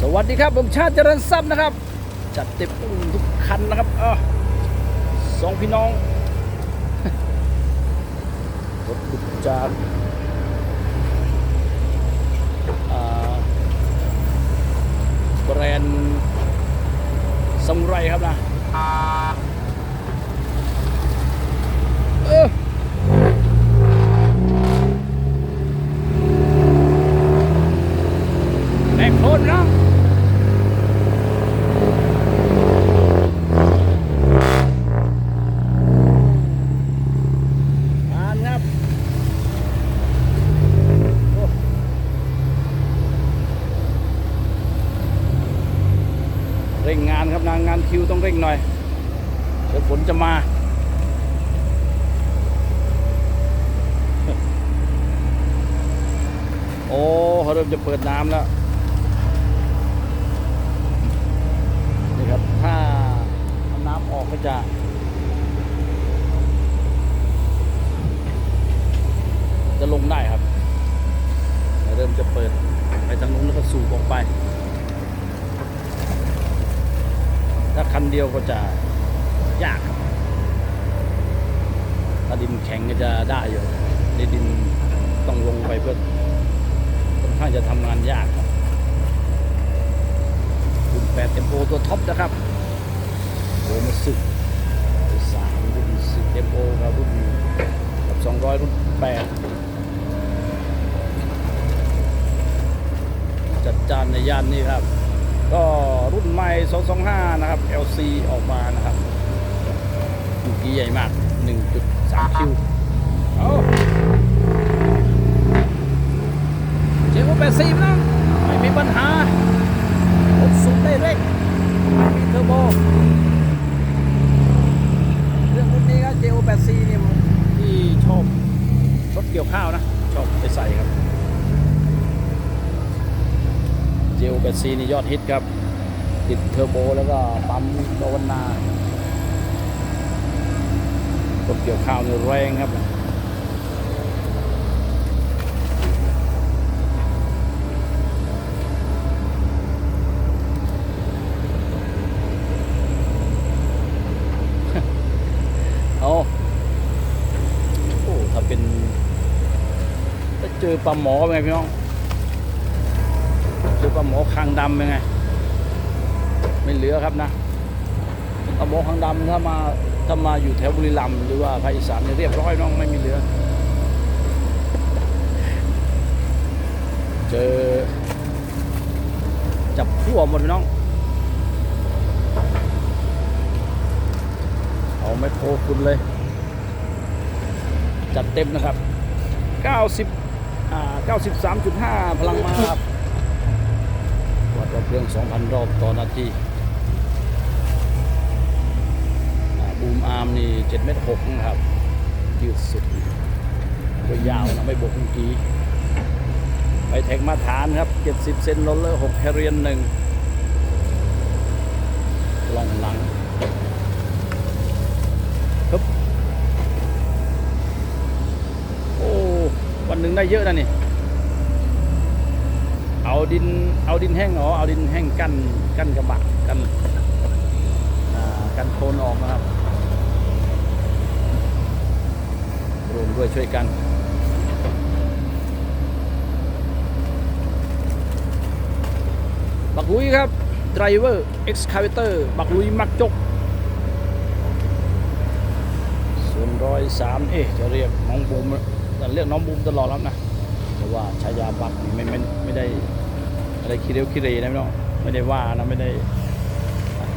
สวัสดีครับผมชาติเจริญทรัพย์นะครับ จัดเต็มอุ้มทุกคันนะครับอสองพี่น้องรถบุกจากแบรนด์สมุไรครับนะเออแรงโคตรนะ อ่านครับโอ้เร่งงานครับนางงานคิวต้องเร่งหน่อยเดี๋ยวฝนจะมาโอ้เขาเริ่มจะเปิดน้ำแล้ว นี่ครับ ถ้าเอาน้ำออกก็จะ จะลงได้ครับเริ่มจะเปิดไปทางนู้นแล้วก็สูบออกไป ถ้าคั นเดียวก็จะยากครับถ้าดินแข็งก็จะได้อยู่ในดินต้องลงไปเพื่อค่อนข้างจะทำงานยากครับรุ่น8เต็มโปตัวท็อปนะครับโอ้มาสึกสามรุ่น10เต็มโปครับรุ่นกับ200รุ่น8จัดจานในย่านนี้ครับ ก็รุ่นใหม่ 225 นะครับ LC ออกมานะครับเมื่อกี้ใหญ่มาก 1.3 คิวเอาเจ๊ว่าแปดสิบนะไม่มีปัญหาลดสุดได้เร่งไม่มีเทอร์โบ เรื่องรุ่นนี้ครับ JO 8 c เนี่ยมันที่ชอบรถเกี่ยวข้าวนะ ชอบไปใส่ครับ เจลแบตซีนี่ยอดฮิตครับ ติดเทอร์โบแล้วก็ปั๊มโดนนารถเกี่ยวข้าวนี่แรงครับเอาโอ้ถ้าเป็นถ้าเจอปลาหมอเป็นไงพี่น้อง เจอปลาหมอคางดำเป็นไง ไม่เหลือครับนะปลาหมอคางดำถ้ามาถ้ามาอยู่แถวบุรีรัมย์หรือว่าภาคอีสานเนี่ยเรียบร้อยน้องไม่มีเหลือ เจอจับขั้วหมดพี่น้อง เอาไม่โครคุณเลย จัดเต็มนะครับ 90อ่า93.5 พลังมาครับ วัดรอบเครื่อง 2,000 รอบต่อนาทีบูมอาร์มนี่7เมตร6นะครับ ยืดสุดตัวยาวนะไม่บวกเมื่อกี้ไปแท็กมาฐานครับ 70 เซนโรลเลอร์6แคเรียนหนึ่งกล่องหลังฮึบโอ้ วันหนึ่งได้เยอะนะนี่ ดินเอาดินแห้งเหรอเอาดินแห้งกั้นกั้นกระบะกันกันโคลนออกนะครับรวมด้วยช่วยกันบักลุยครับ Driver Excavator บักลุยมักจกส่วนร้อยสามเอ๊ะจะเรียกน้องบูมจะเรียกน้องบูมตลอดแล้วนะ แต่ว่าชายาบักนี่ไม่ไม่ไม่ได้ อะไรคิเรียวคิเรนะพี่น้องไม่ได้ว่านะไม่ได้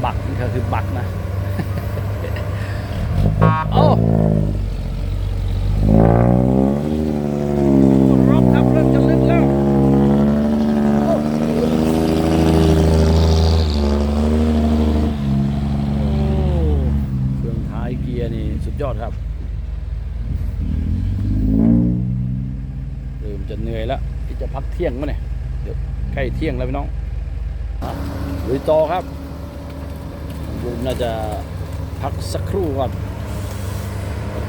บักนี่คือบักนะโอ้รอบครับเริ่มจะลึกแล้วโอ้โอ้เครื่องท้ายเกียร์นี่สุดยอดครับ เริ่มจะเหนื่อยแล้วที่จะพักเที่ยงมั้เนี่ยเดี๋ยวใกล้เที่ยงแล้วพี่น้องลุยต่อครับลุงน่าจะพักสักครู่ก่อน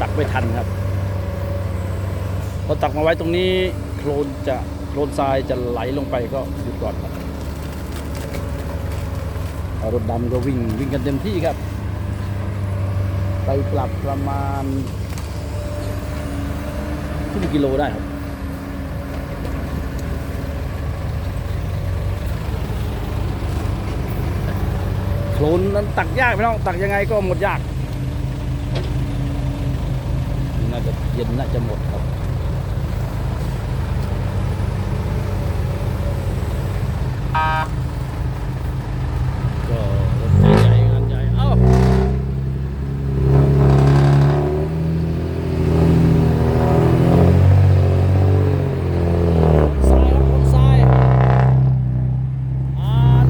ตักไม่ทันครับพอตักมาไว้ตรงนี้โคลนจะโคลนทรายจะไหลลงไปก็หยุดก่อนครับรถดำก็วิ่งวิ่งกันเต็มที่ครับ ไปกลับประมาณครึ่งกิโลได้ครับ ลนนั้นตักยากพี่น้องตักยังไงก็หมดยากน่าจะเย็นน่าจะหมดครับ ก็รถใหญ่ๆงานใหญ่ เอ้า ทรายครับผมทรายอ่าน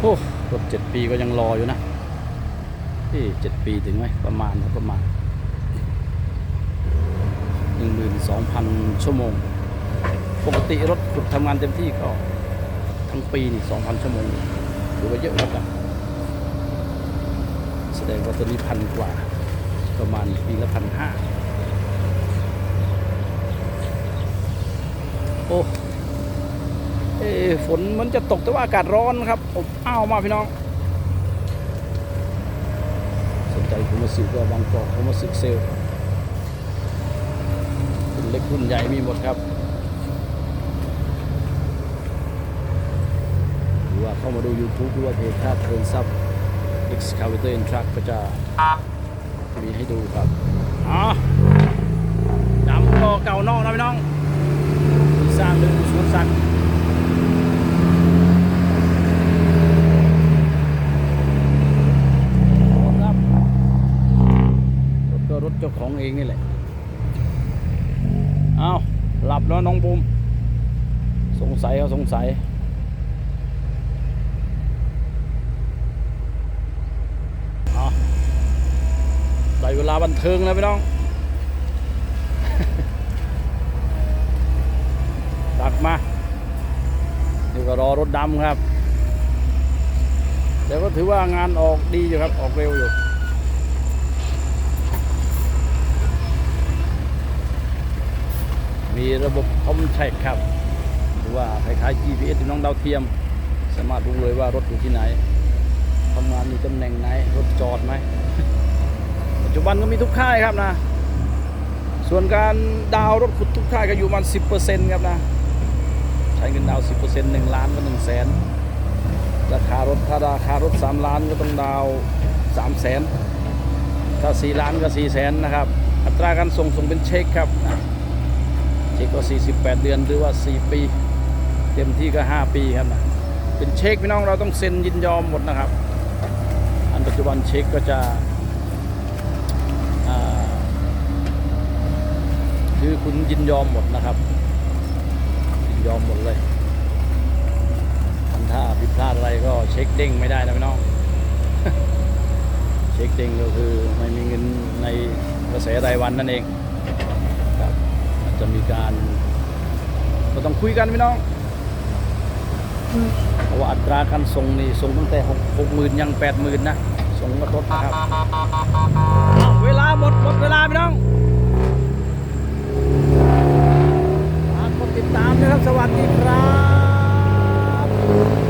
โอ้รถเจ็ดปี ก็ยังรออยู่นะที่เจ็ดปีถึงไหมประมาณประมาณหนึ่งหมื่นสองพันชั่วโมง ปกติรถขุดทำงานเต็มที่ก็ทั้งปีนี่สองพันชั่วโมงถือว่าเยอะครันแสดงว่าตัวนี้พันกว่า ประมาณปีละพันห้าโอ้เอ้ฝนมันจะตกแต่ว่าอากาศร้อนครับอบอ้าวมากพี่น้อง สนใจ ผมมาสิก็บางกอกผมมาสิเซลลรุ่นเล็กรุ่นใหญ่มีหมดครับหรือว่าเข้ามาดู YouTube หรือว่าเพจท่าเทินซับ Excavator and Truck ก็จะมีให้ดูครับอ๋อดำก็เก่านอกนะพี่น้องสร้างเรื่องสวนสัตว์ ครับรถก็รถ เจ้าของเองนี่แหละ เอาหลับแล้วน้องบูมสงสัยเขาสงสัย เอาได้เวลาบันเทิงแล้วพี่น้อง ตักมาเดี๋ยวก็รอรถดำครับ แต่ก็ถือว่างานออกดีอยู่ครับ ออกเร็วอยู่ มีระบบคอมแทคครับ หรือว่าคล้ายๆ GPS ที่น้องดาวเทียม สามารถรู้เลยว่ารถอยู่ที่ไหนทำงานอยู่ตำแหน่งไหน รถจอดไหม ปัจจุบันก็มีทุกค่ายครับนะ ส่วนการดาวรถขุดทุกค่ายก็อยู่ประมาณ10%ครับนะ ใช้เงินดาวน์10% 1 ล้านก็1แสนราคารถถ้าราคารถ 3 ล้านก็ต้องดาว3แสนถ้า4ล้านก็4แสนนะครับ อัตราการส่งส่งเป็นเช็คครับนะ ช็คก็ 48 เดือนหรือว่า 4 ปี เต็มที่ก็ 5 ปีครับนะเป็นเช็คพี่น้องเราต้องเซ็นยินยอมหมดนะครับ อันปัจจุบันเช็คก็จะคือคุณยินยอมหมดนะครับ ยินยอมหมดเลยทำท่าผิดพลาดอะไรก็เช็คเด้งไม่ได้นะพี่น้อง เช็คเด้งก็คือไม่มีเงินในกระแสรายวันนั่นเอง จะมีการก็ต้องคุยกันพี่น้องเพราะว่าอัตราการส่งนี่ส่งตั้งแต่หกหกหมื่นยังแปดหมื่นนะส่งมารถนะครับเวลาหมดหมดเวลาพี่น้องฝากกดติดตามนะครับสวัสดีครับ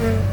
Mm-hmm.